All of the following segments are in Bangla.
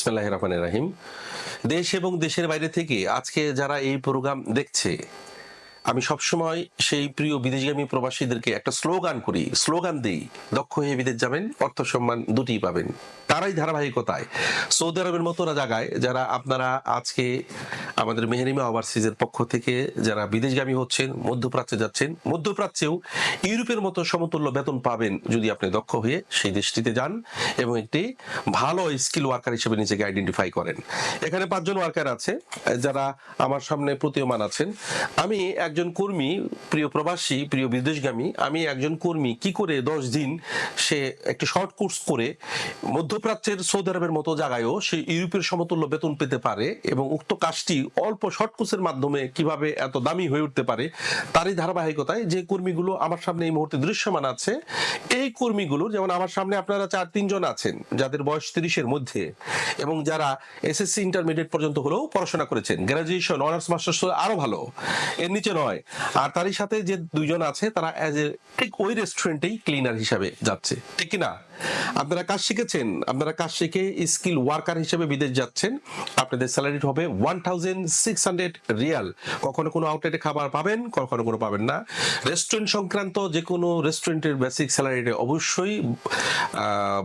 বিসমিল্লাহ রহমান রাহিম দেশ এবং দেশের বাইরে থেকে আজকে যারা এই প্রোগ্রাম দেখছে আমি সবসময় সেই প্রিয় বিদেশগামী প্রবাসীদেরকে একটা স্লোগান করি স্লোগান দিই দক্ষ হয়ে বিদেশ যাবেন অর্থ সম্মান দুটি পাবেন তারাই ধারাবাহিকতায় সৌদি আরবের মতো জায়গায় যারা আপনারা আজকে আমাদের মেহরিমা ওভারসিজের পক্ষ থেকে যারা বিদেশগামী হচ্ছেন মধ্যপ্রাচ্যে যাচ্ছেন মধ্যপ্রাচ্যেও ইউরোপের মতো সমতুল্য বেতন পাবেন যদি আপনি দক্ষ হয়ে সেই দেশটিতে যান এবং একটি ভালো স্কিল ওয়ার্কার হিসেবে নিজেকে আইডেন্টিফাই করেন এখানে পাঁচজন ওয়ার্কার আছে যারা আমার সামনে প্রতীয়মান আছেন আমি একজন কর্মী প্রিয় প্রবাসী প্রিয় বিদেশগামী আমি একজন কর্মী কি করে দশ দিন সে একটি শর্ট কোর্স করে মধ্য মধ্যপ্রাচ্যের সৌদি আরবের মতো জায়গায়ও সে ইউরোপের সমতুল্য বেতন পেতে পারে এবং উক্ত কাজটি অল্প শর্টকোসের মাধ্যমে কিভাবে এত দামি হয়ে উঠতে পারে তারই ধারাবাহিকতায় যে কর্মীগুলো আমার সামনে এই মুহূর্তে দৃশ্যমান আছে এই কর্মীগুলো যেমন আমার সামনে আপনারা চার তিনজন আছেন যাদের বয়স তিরিশের মধ্যে এবং যারা এসএসসি ইন্টারমিডিয়েট পর্যন্ত হলেও পড়াশোনা করেছেন গ্র্যাজুয়েশন অনার্স মাস্টার্স আরো ভালো এর নিচে নয় আর তারই সাথে যে দুইজন আছে তারা অ্যাজ এ ঠিক ওই রেস্টুরেন্টেই ক্লিনার হিসাবে যাচ্ছে ঠিক না আপনারা কাজ শিখেছেন আপনারা কাজ শিখে স্কিল ওয়ার্কার হিসেবে বিদেশ যাচ্ছেন আপনাদের স্যালারি হবে ওয়ান রিয়াল কখনো কোনো আউটলেটে খাবার পাবেন কখনো কোনো পাবেন না রেস্টুরেন্ট সংক্রান্ত যে কোনো রেস্টুরেন্টের বেসিক স্যালারিটা অবশ্যই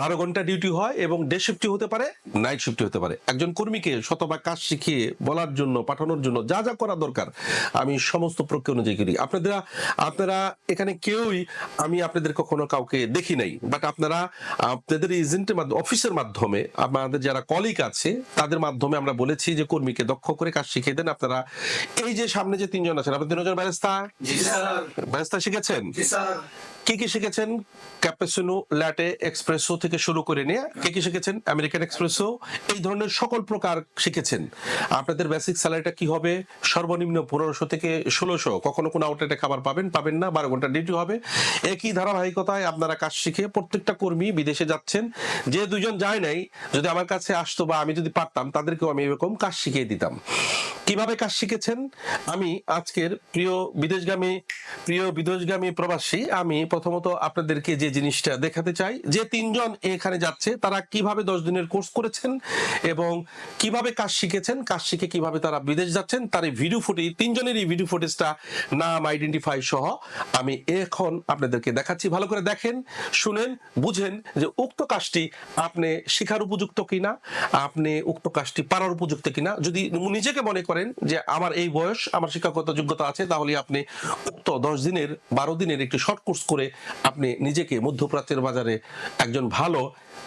বারো ঘন্টা ডিউটি হয় এবং ডে শিফটি হতে পারে নাইট শিফটি হতে পারে একজন কর্মীকে শতবার কাজ শিখিয়ে বলার জন্য পাঠানোর জন্য যা যা করা দরকার আমি সমস্ত প্রক্রিয়া অনুযায়ী করি আপনাদের আপনারা এখানে কেউই আমি আপনাদের কখনো কাউকে দেখি নাই বাট আপনারা আপনাদের এজেন্টের মাধ্যমে অফিসের মাধ্যমে আমাদের যারা কলিক আছে তাদের মাধ্যমে আমরা বলেছি যে কর্মীকে দক্ষ করে কাজ শিখিয়ে দেন আপনারা এই যে সামনে যে তিনজন আছেন আপনার তিনজন ব্যস্তা ব্যস্তা শিখেছেন কি কি শিখেছেন ক্যাপেসিনো ল্যাটে এক্সপ্রেসো থেকে শুরু করে নিয়ে কে কি শিখেছেন আমেরিকান এক্সপ্রেসো এই ধরনের সকল প্রকার শিখেছেন আপনাদের বেসিক স্যালারিটা কি হবে সর্বনিম্ন পনেরোশো থেকে ষোলোশো কখনো কোনো আউটলেটে খাবার পাবেন পাবেন না বারো ঘন্টা ডিউটি হবে একই ধারাবাহিকতায় আপনারা কাজ শিখে প্রত্যেকটা কর্মী বিদেশে যাচ্ছেন যে দুজন যায় নাই যদি আমার কাছে আসতো বা আমি যদি পারতাম তাদেরকেও আমি এরকম কাজ শিখিয়ে দিতাম কিভাবে কাজ শিখেছেন আমি আজকের প্রিয় বিদেশগামী প্রিয় বিদেশগামী প্রবাসী আমি প্রথমত আপনাদেরকে যে জিনিসটা দেখাতে চাই যে তিনজন এখানে যাচ্ছে তারা কিভাবে দশ দিনের কোর্স করেছেন এবং কিভাবে কাজ শিখেছেন কাজ শিখে কিভাবে তারা বিদেশ যাচ্ছেন তার এই ভিডিও ফুটেজ তিনজনের এই ভিডিও ফুটেজটা নাম আইডেন্টিফাই সহ আমি এখন আপনাদেরকে দেখাচ্ছি ভালো করে দেখেন শুনেন বুঝেন যে উক্ত কাজটি আপনি শিখার উপযুক্ত কিনা আপনি উক্ত কাজটি পারার উপযুক্ত কিনা যদি নিজেকে মনে করেন যে আমার এই বয়স আমার শিক্ষাগত যোগ্যতা আছে তাহলে আপনি উক্ত দশ দিনের বারো দিনের একটি শর্ট কোর্স করে আপনি নিজেকে মধ্যপ্রাচ্যের বাজারে একজন ভালো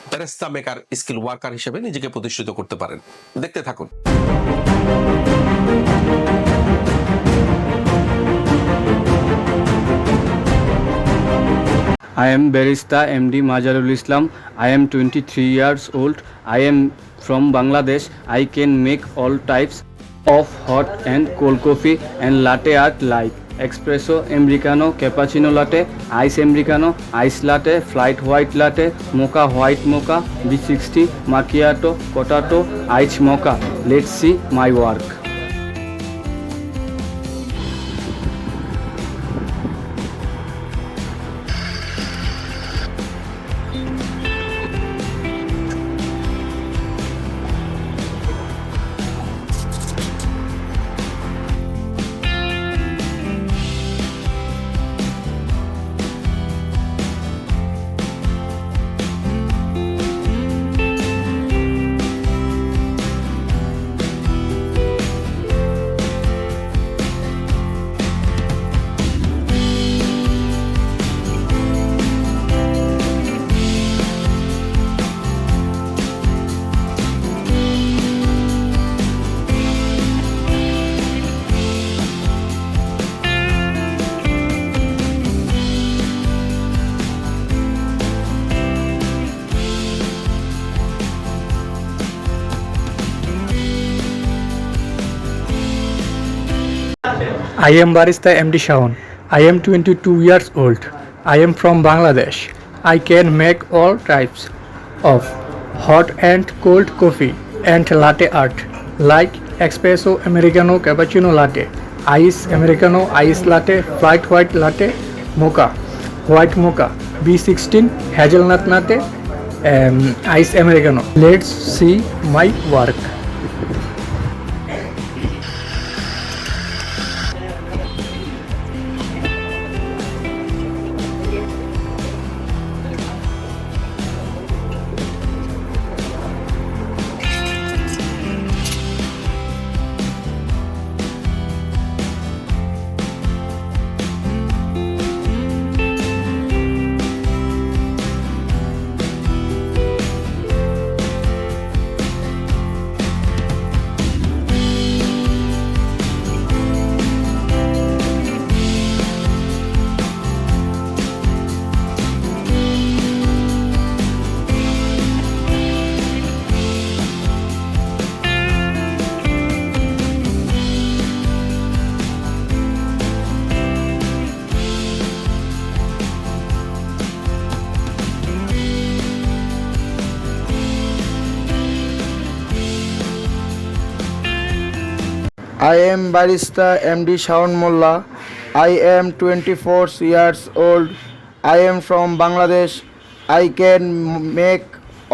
প্যারেস্তা মেকার স্কিল ওয়ার্কার হিসেবে নিজেকে প্রতিষ্ঠিত করতে পারেন দেখতে থাকুন I am Barista MD Majarul Islam. I am 23 years old. I am from Bangladesh. I can make all types of hot and cold coffee and latte art like espresso americano cappuccino latte ice americano ice latte flat white latte mocha white mocha B sixty macchiato কোটাটো ice mocha let's see my work I am Barista MD Shaun. I am 22 years old. I am from Bangladesh. I can make all types of hot and cold coffee and latte art like espresso, americano, cappuccino latte, ice americano, ice latte, flat white latte, mocha, white mocha, B16, hazelnut latte, um, ice americano. Let's see my work. I am barista M D Shawon Mollah I am twenty four years old I am from Bangladesh I can make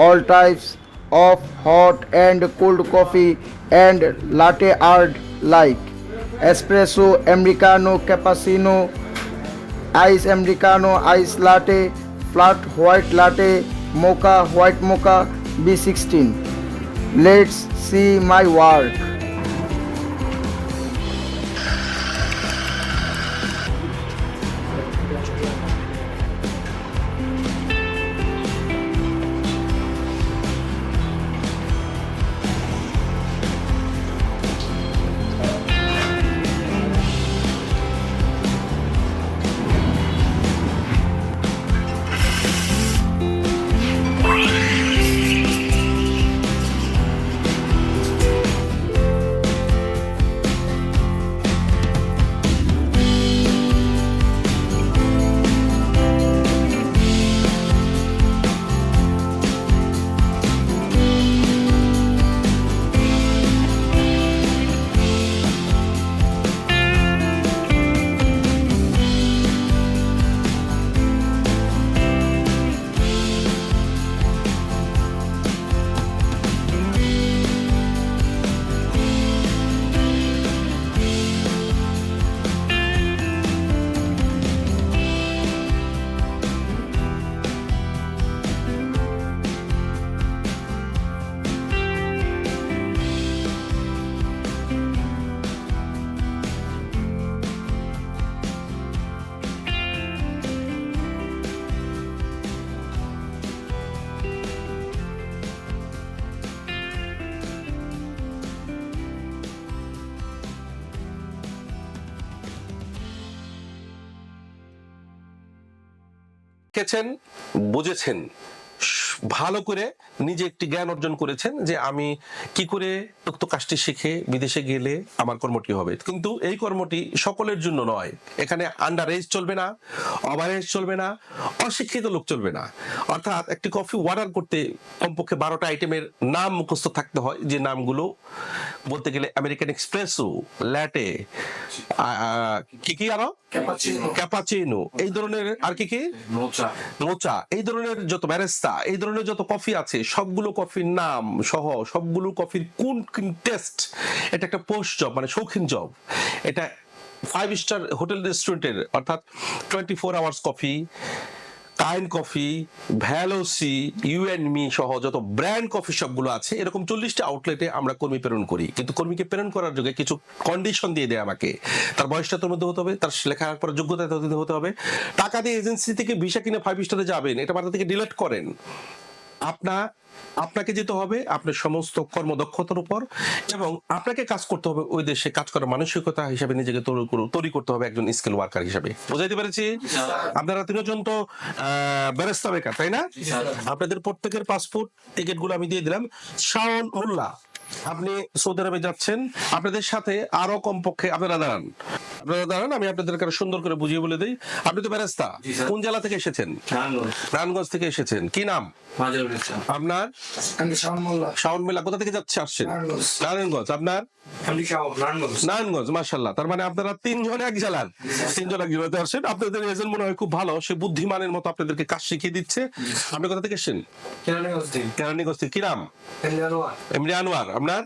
all types of hot and cold coffee and latte art like espresso, americano, cappuccino, ice americano, ice latte, flat white latte, mocha, white mocha, B16. Let's see my work. শিখেছেন বুঝেছেন ভালো করে নিজে একটি জ্ঞান অর্জন করেছেন যে আমি কি করে উক্ত কাজটি শিখে বিদেশে গেলে আমার কর্মটি হবে কিন্তু এই কর্মটি সকলের জন্য নয় এখানে আন্ডার এজ চলবে না ওভার এজ চলবে না অশিক্ষিত লোক চলবে না অর্থাৎ একটি কফি অর্ডার করতে কমপক্ষে বারোটা আইটেমের নাম মুখস্থ থাকতে হয় যে নামগুলো বলতে গেলে আমেরিকান এক্সপ্রেসো ল্যাটে কি কি আরো ক্যাপাচিনো এই ধরনের আর কি কি নোচা এই ধরনের যত ব্যারেস্তা এই ধরনের যত কফি আছে সবগুলো কফির নাম সহ সবগুলো কফির কোন কোন টেস্ট এটা একটা পোস্ট জব মানে শৌখিন জব এটা ফাইভ স্টার হোটেল রেস্টুরেন্টের অর্থাৎ twenty four hours coffee time coffee ভ্যালোসি মি সহ যত ব্র্যান্ড কফি শপগুলো আছে এরকম চল্লিশটা আউটলেটে আমরা কর্মী প্রেরণ করি কিন্তু কর্মীকে প্রেরণ করার যোগে কিছু কন্ডিশন দিয়ে দেয় আমাকে তার বয়সটা তোর মধ্যে হতে হবে তার লেখা করার যোগ্যতা হতে হবে টাকা দিয়ে এজেন্সি থেকে ভিসা কিনে ফাইভ স্টারে যাবেন এটা মাথা থেকে ডিলেট করেন আপনা আপনাকে যেতে হবে আপনার সমস্ত কর্মদক্ষতার উপর এবং আপনাকে কাজ করতে হবে ওই দেশে কাজ করার মানসিকতা হিসাবে নিজেকে তৈরি করতে হবে একজন স্কিল ওয়ার্কার হিসাবে বুঝাইতে পেরেছি আপনারা তিনজন তো বেরেস্তা বেকার তাই না আপনাদের প্রত্যেকের পাসপোর্ট টিকিট গুলো আমি দিয়ে দিলাম শাওন উল্লাহ আপনি সৌদি আরবে যাচ্ছেন আপনাদের সাথে আরো কমপক্ষে আপনারা দাঁড়ান আপনারা দাঁড়ান আমি আপনাদের কারো সুন্দর করে বুঝিয়ে বলে দিই আপনি তো কোন জেলা থেকে এসেছেন নারায়ণগঞ্জ থেকে এসেছেন কি নাম আপনার শাওন কোথা থেকে যাচ্ছে আসছেন নারায়ণগঞ্জ আপনার নারায়ণগঞ্জ মাসাল্লাহ তার মানে আপনারা তিনজন এক জেলার তিনজন এক জেলাতে আসছেন আপনাদের মনে হয় খুব ভালো সে বুদ্ধিমানের মতো আপনাদেরকে কাজ শিখিয়ে দিচ্ছে আপনি কোথা থেকে এসেছেন কেরানীগঞ্জ থেকে কি নাম এমনি আনোয়ার আপনার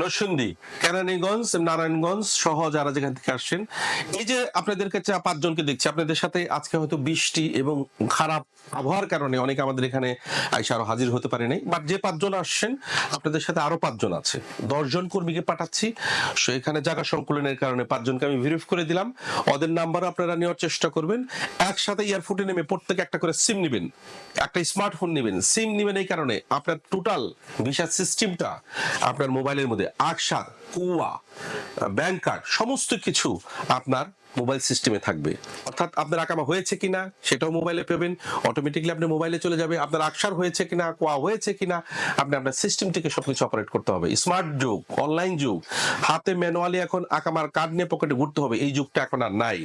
নরসিন্দী কেরানীগঞ্জ নারায়ণগঞ্জ সহ যারা যেখান থেকে আসছেন এই যে আপনাদের কাছে পাঁচজনকে দেখছি আপনাদের সাথে আজকে হয়তো বৃষ্টি এবং খারাপ আবহাওয়ার কারণে আমাদের এখানে আইসা আরো হাজির হতে পারে নাই বাট যে পাঁচজন আসছেন আপনাদের সাথে আরো পাঁচজন আছে দশজন কর্মীকে পাঠাচ্ছি জায়গা সংকুলনের কারণে পাঁচজনকে আমি ভিরিফ করে দিলাম ওদের নাম্বারও আপনারা নেওয়ার চেষ্টা করবেন একসাথে এয়ারফোর্টে নেমে প্রত্যেকে একটা করে সিম নেবেন একটা স্মার্টফোন নেবেন সিম নেবেন এই কারণে আপনার টোটাল ভিসা সিস্টেমটা আপনার মোবাইলের মধ্যে আকসার কুয়া ব্যাংক কার্ড সমস্ত কিছু আপনার মোবাইল সিস্টেমে থাকবে অর্থাৎ আপনার আকামা হয়েছে কিনা সেটাও মোবাইলে পেবেন অটোমেটিকলি আপনি মোবাইলে চলে যাবে আপনার আকসার হয়েছে কিনা কোয়া হয়েছে কিনা আপনি আপনার সিস্টেম থেকে সবকিছু অপারেট করতে হবে স্মার্ট যুগ অনলাইন যুগ হাতে ম্যানুয়ালি এখন আকামার কার্ড নিয়ে পকেটে ঘুরতে হবে এই যুগটা এখন আর নাই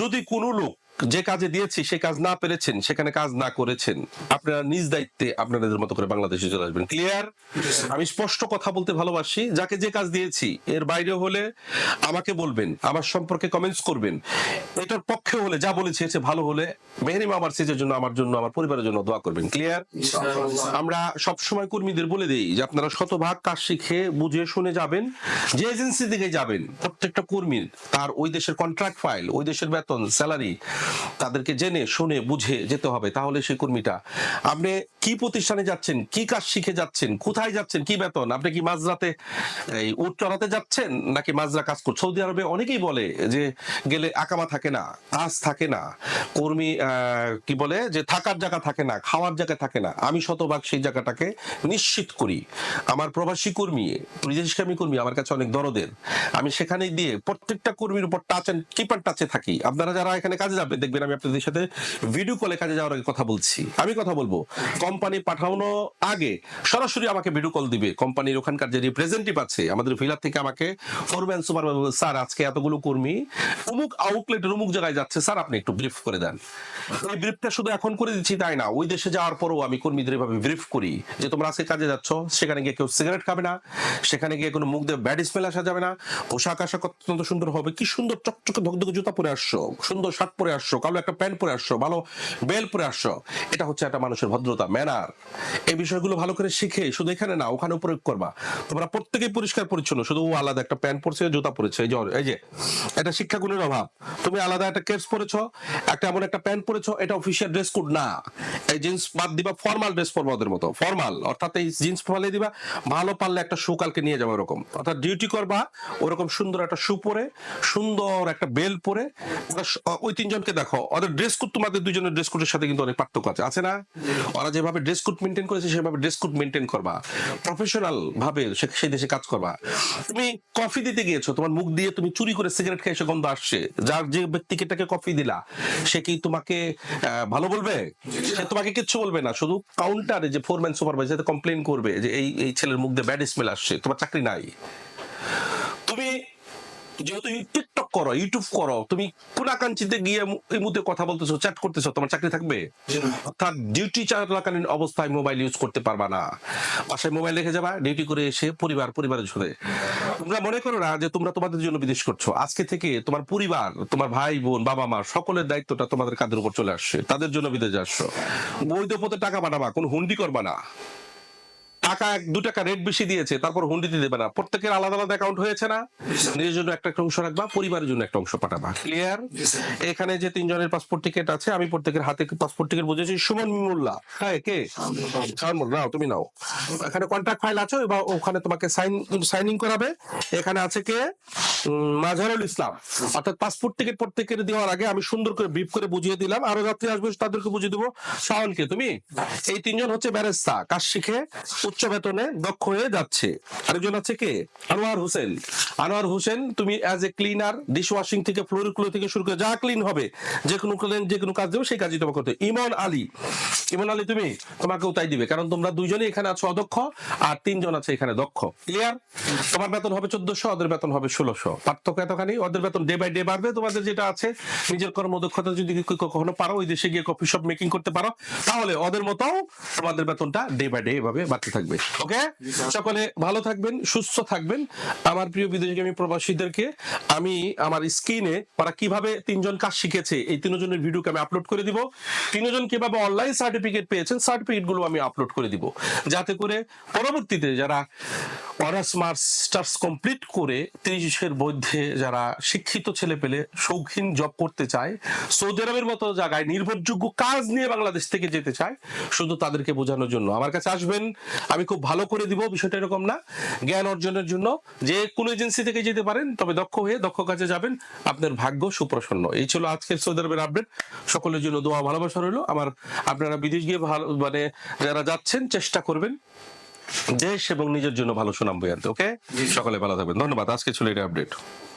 যদি কোনো লোক যে কাজে দিয়েছি সে কাজ না পেরেছেন সেখানে কাজ না করেছেন আপনারা নিজ দায়িত্বে আপনাদের মতো করে বাংলাদেশে চলে আসবেন ক্লিয়ার আমি স্পষ্ট কথা বলতে ভালোবাসি যাকে যে কাজ দিয়েছি এর বাইরে হলে আমাকে বলবেন আমার সম্পর্কে কমেন্টস করবেন এটার পক্ষে হলে যা বলেছি এসে ভালো হলে মেহরিমা আমার সেজের জন্য আমার জন্য আমার পরিবারের জন্য দোয়া করবেন ক্লিয়ার আমরা সব সময় কর্মীদের বলে দিই যে আপনারা শতভাগ কাজ শিখে বুঝে শুনে যাবেন যে এজেন্সি থেকে যাবেন প্রত্যেকটা কর্মীর তার ওই দেশের কন্ট্রাক্ট ফাইল ওই দেশের বেতন স্যালারি তাদেরকে জেনে শুনে বুঝে যেতে হবে তাহলে সেই কর্মীটা আপনি কি প্রতিষ্ঠানে যাচ্ছেন কি কাজ শিখে যাচ্ছেন কোথায় যাচ্ছেন কি বেতন আপনি কি মাঝরাতে এই উট চড়াতে যাচ্ছেন নাকি মাঝরা কাজ করছেন সৌদি আরবে অনেকেই বলে যে গেলে আকামা থাকে না আজ থাকে না কর্মী কি বলে যে থাকার জায়গা থাকে না খাওয়ার জায়গা থাকে না আমি শতভাগ সেই জায়গাটাকে নিশ্চিত করি আমার প্রবাসী কর্মী বিদেশকামী কর্মী আমার কাছে অনেক দরদের আমি সেখানে দিয়ে প্রত্যেকটা কর্মীর উপর টাচ অ্যান্ড কিপার টাচে থাকি আপনারা যারা এখানে কাজে যাবেন দেখবেন আমি আপনাদের সাথে ভিডিও কলে কাজে যাওয়ার আগে কথা বলছি আমি কথা বলবো কোম্পানি পাঠানো আগে সরাসরি আমাকে ভিডিও কল দিবে কোম্পানির ওখানকার যে রিপ্রেজেন্টেটিভ আছে আমাদের ফিলার থেকে আমাকে ফোরম্যান সুপার স্যার আজকে এতগুলো কর্মী অমুক আউটলেট অমুক জায়গায় যাচ্ছে স্যার আপনি একটু ব্রিফ করে দেন এই ব্রিফটা শুধু এখন করে দিচ্ছি তাই না ওই দেশে যাওয়ার পরও আমি কর্মীদের এভাবে ব্রিফ করি যে তোমরা আজকে কাজে যাচ্ছ সেখানে গিয়ে কেউ সিগারেট খাবে না সেখানে গিয়ে কোনো মুখ দিয়ে ব্যাড স্মেল আসা যাবে না পোশাক আশাক অত্যন্ত সুন্দর হবে কি সুন্দর চকচকে ধকধকে জুতা পরে আসছো সুন্দর শার্ট পরে আসছো কালো একটা প্যান্ট পরে আসছো ভালো বেল পরে আসছো এটা হচ্ছে একটা মানুষের ভদ্রতা ম্যানার এই বিষয়গুলো ভালো করে শিখে শুধু এখানে না ওখানে প্রয়োগ করবা তোমরা প্রত্যেকে পরিষ্কার পরিচ্ছন্ন শুধু ও আলাদা একটা প্যান্ট পরছে জুতা পরেছে এই যে এটা শিক্ষাগুণের অভাব তুমি আলাদা একটা কেস পরেছো একটা এমন একটা প্যান্ট পরেছো এটা অফিসিয়াল ড্রেস কোড না এই জিন্স বাদ দিবা ফর্মাল ড্রেস পরবা ওদের মতো ফর্মাল অর্থাৎ এই জিন্স ফলে দিবা ভালো পারলে একটা শু কালকে নিয়ে যাবে ওরকম অর্থাৎ ডিউটি করবা ওরকম সুন্দর একটা শু পরে সুন্দর একটা বেল পরে ওই তিনজনকে ওদেরকে দেখো ওদের ড্রেস কোড তোমাদের দুজনের ড্রেস কোডের সাথে কিন্তু অনেক পার্থক্য আছে আছে না ওরা যেভাবে ড্রেস কোড মেনটেন করেছে সেভাবে ড্রেস কোড মেনটেন করবা প্রফেশনাল ভাবে সেই দেশে কাজ করবা তুমি কফি দিতে গিয়েছো তোমার মুখ দিয়ে তুমি চুরি করে সিগারেট খেয়ে এসে গন্ধ আসছে যার যে ব্যক্তিকে তাকে কফি দিলা সে কি তোমাকে ভালো বলবে সে তোমাকে কিচ্ছু বলবে না শুধু কাউন্টারে যে ফোরম্যান সুপারভাইজার কমপ্লেন করবে যে এই এই ছেলের মুখ দিয়ে ব্যাড স্মেল আসছে তোমার চাকরি নাই তুমি যেহেতু টিকটক করো ইউটিউব করো তুমি গিয়ে এই মুহূর্তে কথা বলতেছো চ্যাট করতেছো তোমার চাকরি থাকবে অর্থাৎ ডিউটি চলাকালীন অবস্থায় মোবাইল ইউজ করতে পারবা না বাসায় মোবাইল রেখে যাবা ডিউটি করে এসে পরিবার পরিবারের সাথে তোমরা মনে করো না যে তোমরা তোমাদের জন্য বিদেশ করছো আজকে থেকে তোমার পরিবার তোমার ভাই বোন বাবা মা সকলের দায়িত্বটা তোমাদের কাঁধের উপর চলে আসছে তাদের জন্য বিদেশ আসছো বৈধ পথে টাকা পাঠাবা কোনো হুন্ডি করবা না টাকা দু টাকা রেট বেশি দিয়েছে তারপর হুন্ডিতে দেবে না প্রত্যেকের আলাদা আলাদা অ্যাকাউন্ট হয়েছে না নিজের জন্য একটা অংশ রাখবা পরিবারের জন্য একটা অংশ পাঠাবা ক্লিয়ার এখানে যে তিনজনের পাসপোর্ট টিকিট আছে আমি প্রত্যেকের হাতে পাসপোর্ট টিকিট বুঝেছি সুমন মিমুল্লা হ্যাঁ কে শাহমুল নাও তুমি নাও এখানে কন্ট্রাক্ট ফাইল আছে বা ওখানে তোমাকে সাইন সাইনিং করাবে এখানে আছে কে মাঝারুল ইসলাম অর্থাৎ পাসপোর্ট টিকিট প্রত্যেকের দেওয়ার আগে আমি সুন্দর করে বিপ করে বুঝিয়ে দিলাম আরো যাত্রী আসবে তাদেরকে বুঝিয়ে দেবো শাহনকে তুমি এই তিনজন হচ্ছে ব্যারেস্তা কাজ শিখে উচ্চ উচ্চ বেতনে দক্ষ হয়ে যাচ্ছে আরেকজন আছে কে আনোয়ার হোসেন আনোয়ার হোসেন তুমি as a cleaner dish washing থেকে ফ্লোরিকুলো থেকে শুরু করে যা ক্লিন হবে যে কোনো ক্লিন যে কোনো কাজ দেবে সেই কাজই তোমাকে করতে ইমন আলী ইমন আলী তুমি তোমাকেও তাই দিবে কারণ তোমরা দুইজনই এখানে আছো অদক্ষ আর তিনজন আছে এখানে দক্ষ ক্লিয়ার তোমার বেতন হবে চোদ্দশো ওদের বেতন হবে ষোলোশো পার্থক্য এতখানি ওদের বেতন ডে বাই ডে বাড়বে তোমাদের যেটা আছে নিজের কর্মদক্ষতা যদি কখনো পারো ওই দেশে গিয়ে কফি শপ মেকিং করতে পারো তাহলে ওদের মতো তোমাদের বেতনটা ডে বাই ডে এভাবে বাড়তে থাকবে থাকবে ওকে সকলে ভালো থাকবেন সুস্থ থাকবেন আমার প্রিয় বিদেশগামী প্রবাসীদেরকে আমি আমার স্ক্রিনে তারা কিভাবে তিনজন কাজ শিখেছে এই তিনজনের ভিডিওকে আমি আপলোড করে দিব তিনজন কিভাবে অনলাইন সার্টিফিকেট পেয়েছেন সার্টিফিকেটগুলো আমি আপলোড করে দিব যাতে করে পরবর্তীতে যারা অনার্স মাস্টার্স কমপ্লিট করে তিরিশের মধ্যে যারা শিক্ষিত ছেলে পেলে শৌখিন জব করতে চায় সৌদি আরবের মতো জায়গায় নির্ভরযোগ্য কাজ নিয়ে বাংলাদেশ থেকে যেতে চায় শুধু তাদেরকে বোঝানোর জন্য আমার কাছে আসবেন আমি আমি খুব ভালো করে দিব বিষয়টা এরকম না জ্ঞান অর্জনের জন্য যে কোনো এজেন্সি থেকে যেতে পারেন তবে দক্ষ হয়ে দক্ষ কাজে যাবেন আপনার ভাগ্য সুপ্রসন্ন এই ছিল আজকের সৌদি আরবের আপডেট সকলের জন্য দোয়া ভালোবাসা রইল আমার আপনারা বিদেশ গিয়ে ভালো মানে যারা যাচ্ছেন চেষ্টা করবেন দেশ এবং নিজের জন্য ভালো সুনাম বই আনতে ওকে সকলে ভালো থাকবেন ধন্যবাদ আজকে ছিল এটা আপডেট